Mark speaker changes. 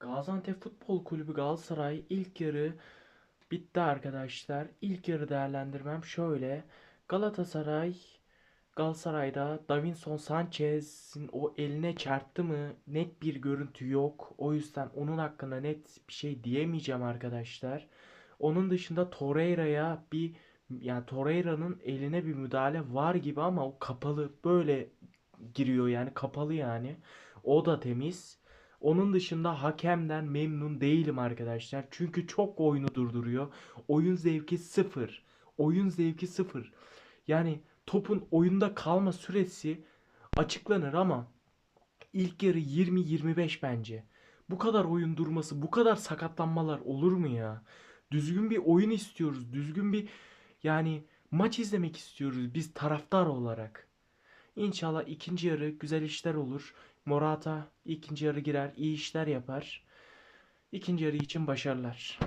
Speaker 1: Gaziantep Futbol Kulübü Galatasaray ilk yarı bitti arkadaşlar. İlk yarı değerlendirmem şöyle. Galatasaray Galatasaray'da Davinson Sanchez'in o eline çarptı mı net bir görüntü yok. O yüzden onun hakkında net bir şey diyemeyeceğim arkadaşlar. Onun dışında Torreira'ya bir yani Torreira'nın eline bir müdahale var gibi ama o kapalı böyle giriyor yani kapalı yani. O da temiz. Onun dışında hakemden memnun değilim arkadaşlar. Çünkü çok oyunu durduruyor. Oyun zevki sıfır. Oyun zevki sıfır. Yani topun oyunda kalma süresi açıklanır ama ilk yarı 20-25 bence. Bu kadar oyun durması, bu kadar sakatlanmalar olur mu ya? Düzgün bir oyun istiyoruz. Düzgün bir yani maç izlemek istiyoruz biz taraftar olarak. İnşallah ikinci yarı güzel işler olur. Morata ikinci yarı girer, iyi işler yapar. İkinci yarı için başarılar.